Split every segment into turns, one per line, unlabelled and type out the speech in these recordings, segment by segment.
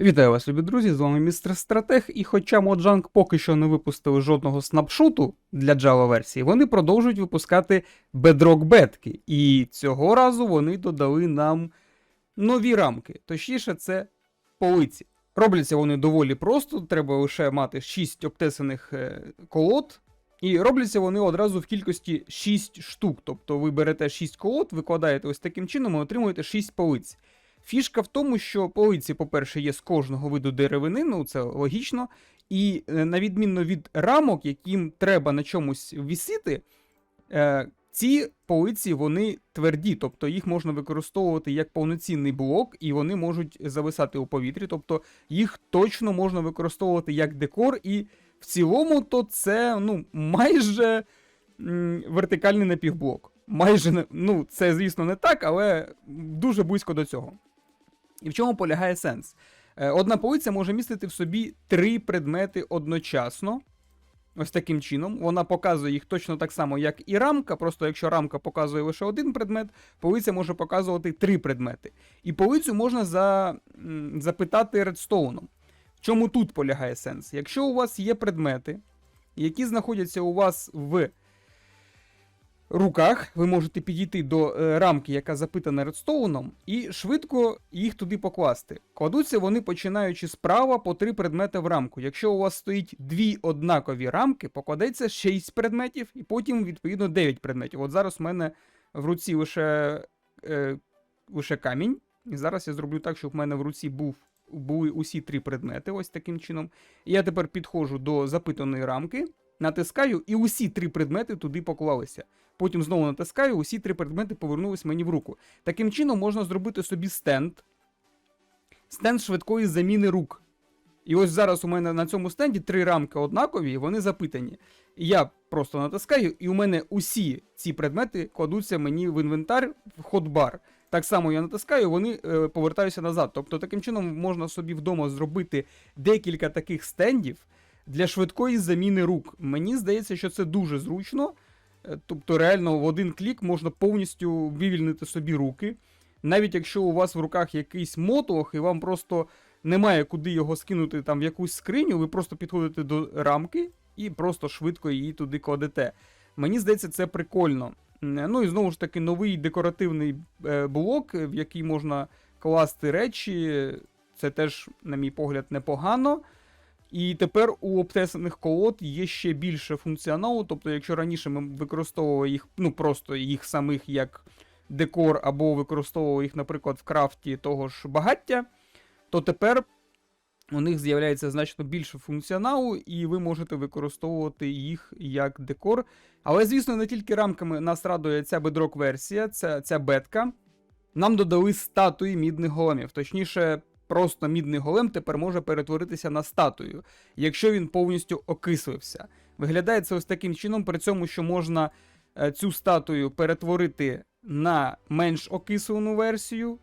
Вітаю вас, любі друзі! З вами містер Стратег. І хоча Mojang поки що не випустили жодного снапшоту для Java версії, вони продовжують випускати Bedrock бетки. І цього разу вони додали нам нові рамки. Точніше, це полиці. Робляться вони доволі просто, треба лише мати 6 обтесаних е, колод. І робляться вони одразу в кількості 6 штук. Тобто ви берете 6 колод, викладаєте ось таким чином і отримуєте 6 полиць. Фішка в тому, що полиці, по-перше, є з кожного виду деревини, ну це логічно. І е, на відмінно від рамок, яким треба на чомусь вісити, е, ці полиці вони тверді, тобто їх можна використовувати як повноцінний блок, і вони можуть зависати у повітрі. Тобто їх точно можна використовувати як декор, і в цілому то це ну, майже вертикальний напівблок. Майже ну, це, звісно, не так, але дуже близько до цього. І в чому полягає сенс? Е, Одна полиця може містити в собі три предмети одночасно. Ось таким чином. Вона показує їх точно так само, як і рамка. Просто якщо рамка показує лише один предмет, полиця може показувати три предмети. І полицю можна за, запитати редстоуном. В чому тут полягає сенс? Якщо у вас є предмети, які знаходяться у вас в руках, ви можете підійти до е, рамки, яка запитана редстоуном, і швидко їх туди покласти. Кладуться вони починаючи справа по три предмети в рамку. Якщо у вас стоїть дві однакові рамки, покладеться 6 предметів, і потім, відповідно, 9 предметів. От зараз у мене в руці лише, е, лише камінь. І зараз я зроблю так, щоб в мене в руці був. Були усі три предмети, ось таким чином. Я тепер підходжу до запитаної рамки, натискаю, і усі три предмети туди поклалися. Потім знову натискаю, усі три предмети повернулись мені в руку. Таким чином можна зробити собі стенд. Стенд швидкої заміни рук. І ось зараз у мене на цьому стенді три рамки однакові, і вони запитані. Я просто натискаю, і у мене усі ці предмети кладуться мені в інвентар в ходбар. Так само я натискаю, вони е, повертаються назад. Тобто таким чином можна собі вдома зробити декілька таких стендів для швидкої заміни рук. Мені здається, що це дуже зручно. Е, Тобто, реально в один клік можна повністю вивільнити собі руки. Навіть якщо у вас в руках якийсь мотлох, і вам просто немає куди його скинути там в якусь скриню, ви просто підходите до рамки і просто швидко її туди кладете. Мені здається, це прикольно. Ну і знову ж таки, новий декоративний е, блок, в який можна класти речі. Це теж, на мій погляд, непогано. І тепер у обтесаних колод є ще більше функціоналу. Тобто, якщо раніше ми використовували їх, ну просто їх самих як декор, або використовували їх, наприклад, в крафті того ж багаття, то тепер у них з'являється значно більше функціоналу, і ви можете використовувати їх як декор. Але, звісно, не тільки рамками нас радує ця бедрок версія, ця, ця бетка. Нам додали статуї мідних големів. Точніше, просто мідний голем тепер може перетворитися на статую, якщо він повністю окислився. Виглядає це ось таким чином, при цьому, що можна е, цю статую перетворити на менш окислену версію.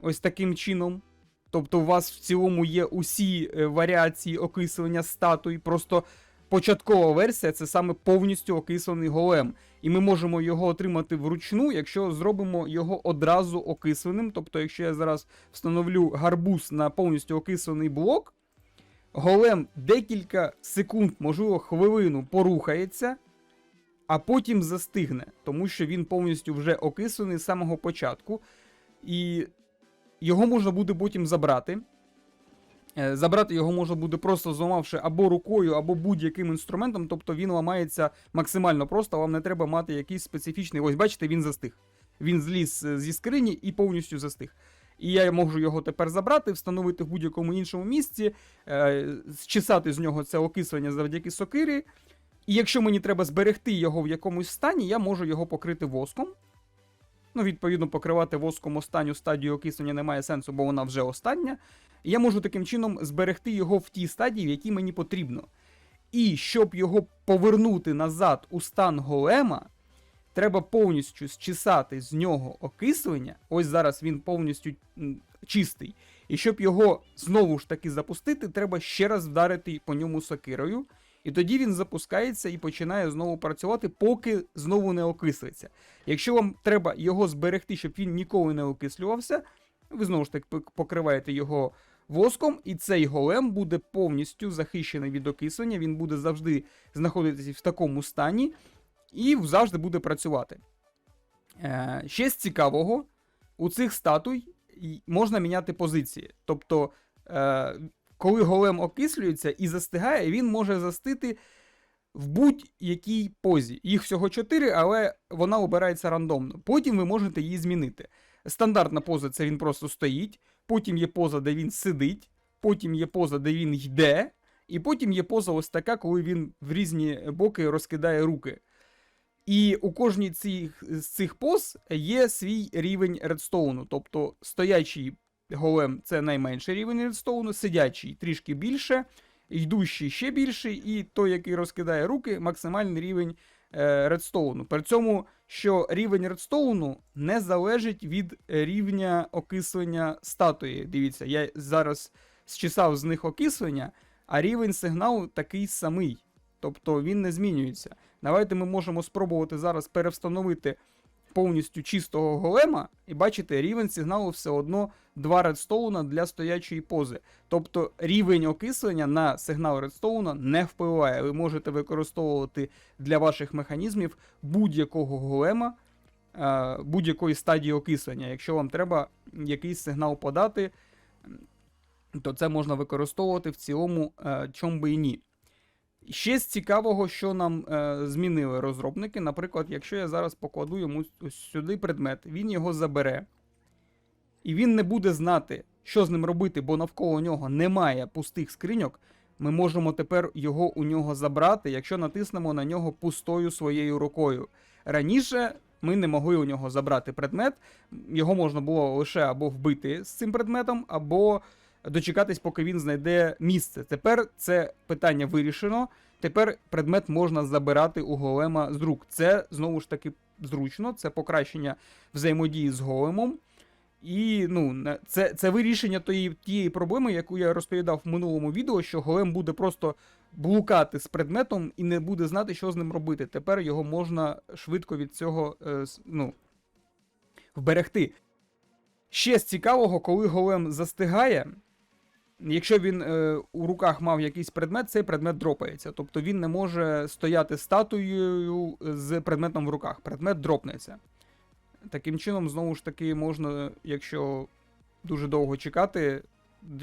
Ось таким чином. Тобто, у вас в цілому є усі е, варіації окислення статуй. Просто початкова версія це саме повністю окислений голем. І ми можемо його отримати вручну, якщо зробимо його одразу окисленим. Тобто, якщо я зараз встановлю гарбуз на повністю окислений блок, голем декілька секунд, можливо, хвилину порухається, а потім застигне, тому що він повністю вже окислений з самого початку. І його можна буде потім забрати. Е, Забрати його можна буде просто зламавши або рукою, або будь-яким інструментом, тобто він ламається максимально просто, вам не треба мати якийсь специфічний. Ось, бачите, він застиг. Він зліз е, зі скрині і повністю застиг. І я можу його тепер забрати, встановити в будь-якому іншому місці, е, зчесати з нього це окислення завдяки сокирі. І якщо мені треба зберегти його в якомусь стані, я можу його покрити воском. Ну, відповідно, покривати воском останню стадію окислення немає сенсу, бо вона вже остання. Я можу таким чином зберегти його в тій стадії, в якій мені потрібно. І щоб його повернути назад у стан голема, треба повністю зчесати з нього окислення. Ось зараз він повністю чистий. І щоб його знову ж таки запустити, треба ще раз вдарити по ньому сокирою. І тоді він запускається і починає знову працювати, поки знову не окислиться. Якщо вам треба його зберегти, щоб він ніколи не окислювався, Ви знову ж таки покриваєте його воском, і цей голем буде повністю захищений від окислення. Він буде завжди знаходитися в такому стані і завжди буде працювати. Е, ще з цікавого, у цих статуй можна міняти позиції. Тобто, е, коли голем окислюється і застигає, він може застити в будь-якій позі. Їх всього 4, але вона обирається рандомно. Потім ви можете її змінити. Стандартна поза це він просто стоїть, потім є поза, де він сидить, потім є поза, де він йде, і потім є поза ось така, коли він в різні боки розкидає руки. І у кожній цих, з цих поз є свій рівень редстоуну. Тобто стоячий голем це найменший рівень редстоуну, сидячий трішки більше, йдущий ще більший, і той, який розкидає руки, максимальний рівень е, редстоуну. При цьому, що рівень редстоуну не залежить від рівня окислення статуї. Дивіться, я зараз зчесав з них окислення, а рівень сигналу такий самий. Тобто він не змінюється. Давайте ми можемо спробувати зараз перевстановити повністю чистого голема, і бачите, рівень сигналу все одно 2 редстоуна для стоячої пози. Тобто рівень окислення на сигнал редстоуна не впливає. Ви можете використовувати для ваших механізмів будь-якого голема, е, будь-якої стадії окислення. Якщо вам треба якийсь сигнал подати, то це можна використовувати в цілому, е, чом би і ні. Ще з цікавого, що нам е, змінили розробники. Наприклад, якщо я зараз покладу йому ось сюди предмет, він його забере, і він не буде знати, що з ним робити, бо навколо нього немає пустих скриньок. Ми можемо тепер його у нього забрати, якщо натиснемо на нього пустою своєю рукою. Раніше ми не могли у нього забрати предмет, його можна було лише або вбити з цим предметом, або дочекатись, поки він знайде місце. Тепер це питання вирішено. Тепер предмет можна забирати у голема з рук. Це знову ж таки зручно, це покращення взаємодії з големом. І ну, це, це вирішення тої, тієї проблеми, яку я розповідав в минулому відео, що голем буде просто блукати з предметом і не буде знати, що з ним робити. Тепер його можна швидко від цього е, ну, вберегти. Ще з цікавого, коли голем застигає, якщо він е, у руках мав якийсь предмет, цей предмет дропається. Тобто він не може стояти статуєю з предметом в руках. Предмет дропнеться. Таким чином, знову ж таки, можна, якщо дуже довго чекати,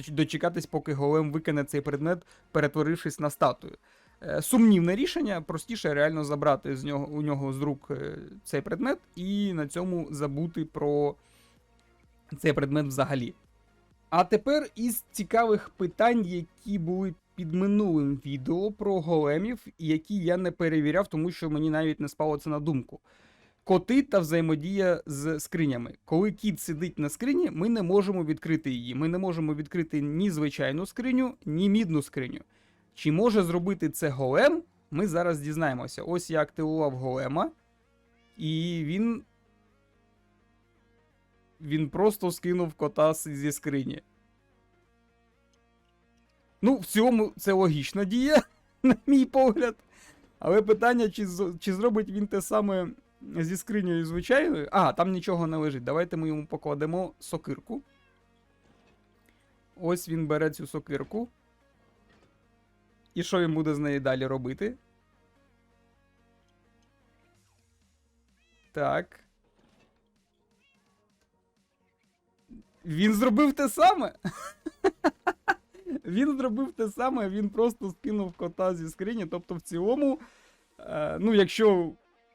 дочекатись, поки голем викине цей предмет, перетворившись на статую. Е, Сумнівне рішення, простіше реально забрати з нього, у нього з рук е, цей предмет і на цьому забути про цей предмет взагалі. А тепер із цікавих питань, які були під минулим відео про големів, які я не перевіряв, тому що мені навіть не спало це на думку. Коти та взаємодія з скринями. Коли кіт сидить на скрині, ми не можемо відкрити її. Ми не можемо відкрити ні звичайну скриню, ні мідну скриню. Чи може зробити це голем? Ми зараз дізнаємося. Ось я активував голема, і він. Він просто скинув кота зі скрині. Ну, в цілому це логічна дія, на мій погляд. Але питання, чи, чи зробить він те саме зі скринею звичайною. А, там нічого не лежить. Давайте ми йому покладемо сокирку. Ось він бере цю сокирку. І що він буде з нею далі робити? Так. Він зробив те саме. Він зробив те саме, він просто скинув кота зі скрині. Тобто, в цілому, е, ну, якщо,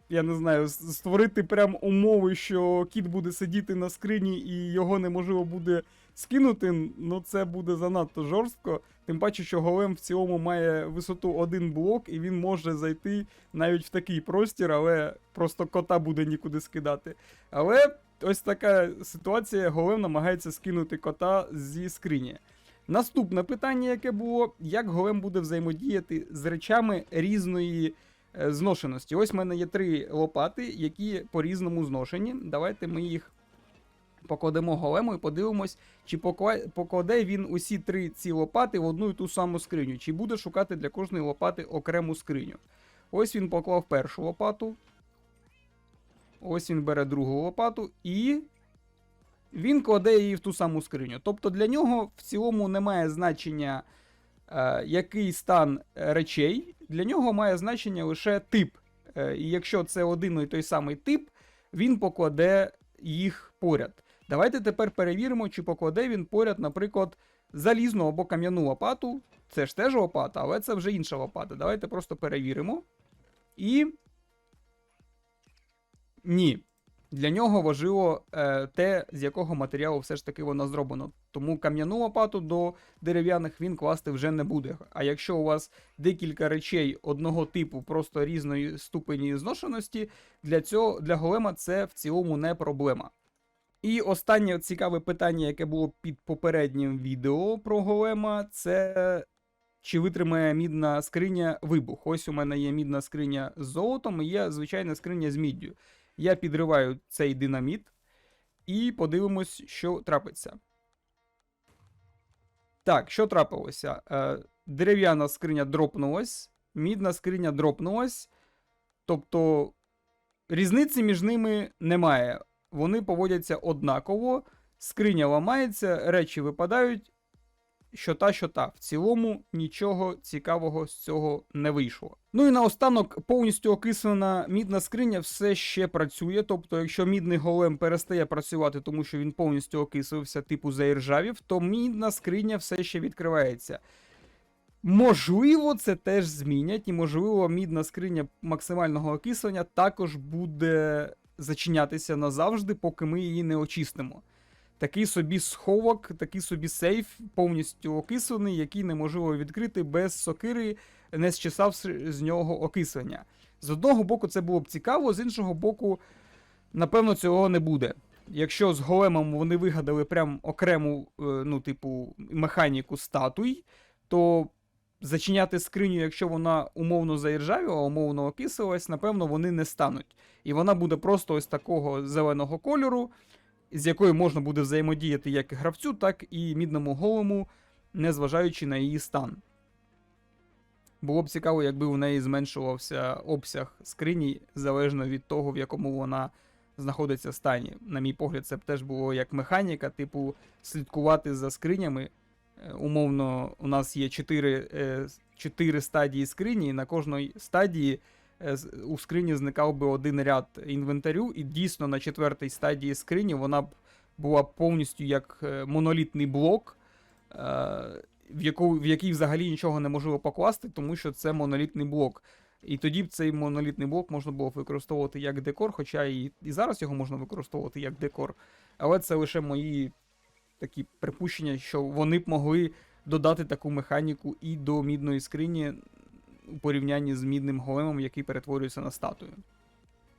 я не знаю, створити прям умови, що кіт буде сидіти на скрині і його неможливо буде скинути, ну це буде занадто жорстко. Тим паче, що голем в цілому має висоту один блок, і він може зайти навіть в такий простір, але просто кота буде нікуди скидати. Але ось така ситуація: голем намагається скинути кота зі скрині. Наступне питання, яке було: як голем буде взаємодіяти з речами різної е, зношеності? Ось в мене є три лопати, які по-різному зношені. Давайте ми їх покладемо голему і подивимось, чи покладе він усі три ці лопати в одну і ту саму скриню, чи буде шукати для кожної лопати окрему скриню. Ось він поклав першу лопату. Ось він бере другу лопату і. він кладе її в ту саму скриню. Тобто для нього в цілому немає значення, е, який стан речей, для нього має значення лише тип. Е, і якщо це один і той самий тип, він покладе їх поряд. Давайте тепер перевіримо, чи покладе він поряд, наприклад, залізну або кам'яну лопату. Це ж теж лопата, але це вже інша лопата. Давайте просто перевіримо. І. Ні. Для нього важливо е, те, з якого матеріалу все ж таки воно зроблено. Тому кам'яну лопату до дерев'яних він класти вже не буде. А якщо у вас декілька речей одного типу, просто різної ступені зношеності, для цього для голема це в цілому не проблема. І останнє цікаве питання, яке було під попереднім відео про голема, це чи витримає мідна скриня вибух. Ось у мене є мідна скриня з золотом і є звичайна скриня з міддю. Я підриваю цей динаміт і подивимось, що трапиться. Так, що трапилося? Е, дерев'яна скриня дропнулась, мідна скриня дропнулась. Тобто різниці між ними немає. Вони поводяться однаково, скриня ламається, речі випадають, що та, що та. В цілому нічого цікавого з цього не вийшло. Ну і наостанок повністю окислена мідна скриня все ще працює. Тобто, якщо мідний голем перестає працювати, тому що він повністю окислився, типу заіржавів, то мідна скриня все ще відкривається. Можливо, це теж змінять, і можливо, мідна скриня максимального окислення також буде зачинятися назавжди, поки ми її не очистимо. Такий собі сховок, такий собі сейф, повністю окислений, який неможливо відкрити без сокири, не зчесавши з нього окислення. З одного боку, це було б цікаво, з іншого боку, напевно, цього не буде. Якщо з големом вони вигадали прям окрему, е, ну, типу, механіку статуй, то зачиняти скриню, якщо вона умовно заіржавіла, умовно окислилась, напевно, вони не стануть. І вона буде просто ось такого зеленого кольору, з якою можна буде взаємодіяти як гравцю, так і мідному голому, незважаючи на її стан. Було б цікаво, якби у неї зменшувався обсяг скрині залежно від того, в якому вона знаходиться стані. На мій погляд, це б теж було як механіка, типу, слідкувати за скринями. Е, Умовно, у нас є 4, е, 4 стадії скрині, і на кожній стадії е, у скрині зникав би один ряд інвентарю, і дійсно на четвертій стадії скрині вона б була повністю як е, монолітний блок, е, в, яку, в який взагалі нічого неможливо покласти, тому що це монолітний блок. І тоді б цей монолітний блок можна було використовувати як декор, хоча і, і зараз його можна використовувати як декор. Але це лише мої такі припущення, що вони б могли додати таку механіку і до мідної скрині у порівнянні з мідним големом, який перетворюється на статую.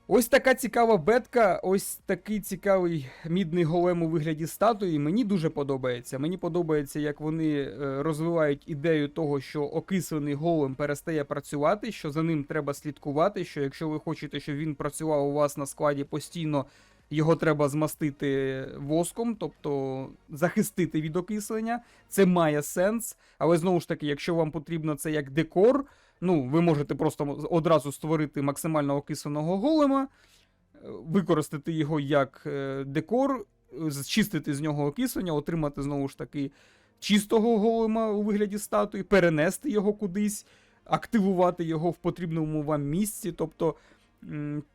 Ось така цікава бетка, ось такий цікавий мідний голем у вигляді статуї. Мені дуже подобається. Мені подобається, як вони е, розвивають ідею того, що окислений голем перестає працювати, що за ним треба слідкувати. Що якщо ви хочете, щоб він працював у вас на складі постійно, його треба змастити воском, тобто захистити від окислення. Це має сенс. Але знову ж таки, якщо вам потрібно це як декор, ну ви можете просто одразу створити максимально окисленого голема, е, використати його як е, декор, зчистити з нього окислення, отримати знову ж таки чистого голема у вигляді статуї, перенести його кудись, активувати його в потрібному вам місці. Тобто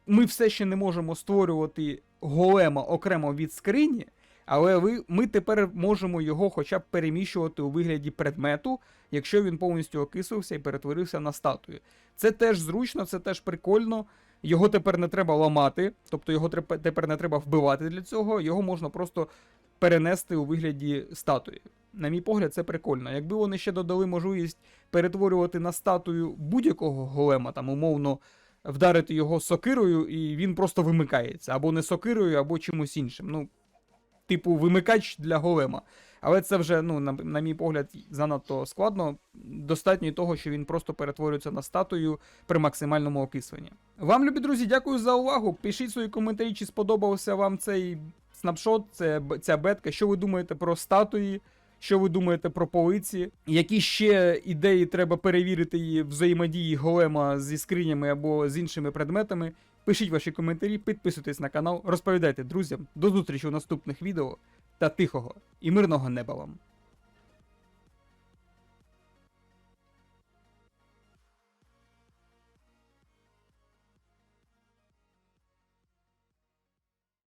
ми все ще не можемо створювати голема окремо від скрині. Але ви, ми тепер можемо його хоча б переміщувати у вигляді предмету, якщо він повністю окислився і перетворився на статую. Це теж зручно, це теж прикольно. Його тепер не треба ламати, тобто його тепер не треба вбивати для цього, його можна просто перенести у вигляді статуї. На мій погляд, це прикольно. Якби вони ще додали можливість перетворювати на статую будь-якого голема, там умовно вдарити його сокирою, і він просто вимикається. Або не сокирою, або чимось іншим. Ну, типу, вимикач для голема. Але це вже, ну, на, на мій погляд, занадто складно. Достатньо того, що він просто перетворюється на статую при максимальному окисленні. Вам, любі друзі, дякую за увагу. Пишіть свої коментарі, чи сподобався вам цей снапшот, це, ця бетка. Що ви думаєте про статуї? Що ви думаєте про полиці? Які ще ідеї треба перевірити її взаємодії голема зі скринями або з іншими предметами? Пишіть ваші коментарі, підписуйтесь на канал, розповідайте друзям. До зустрічі у наступних відео та тихого і мирного неба вам.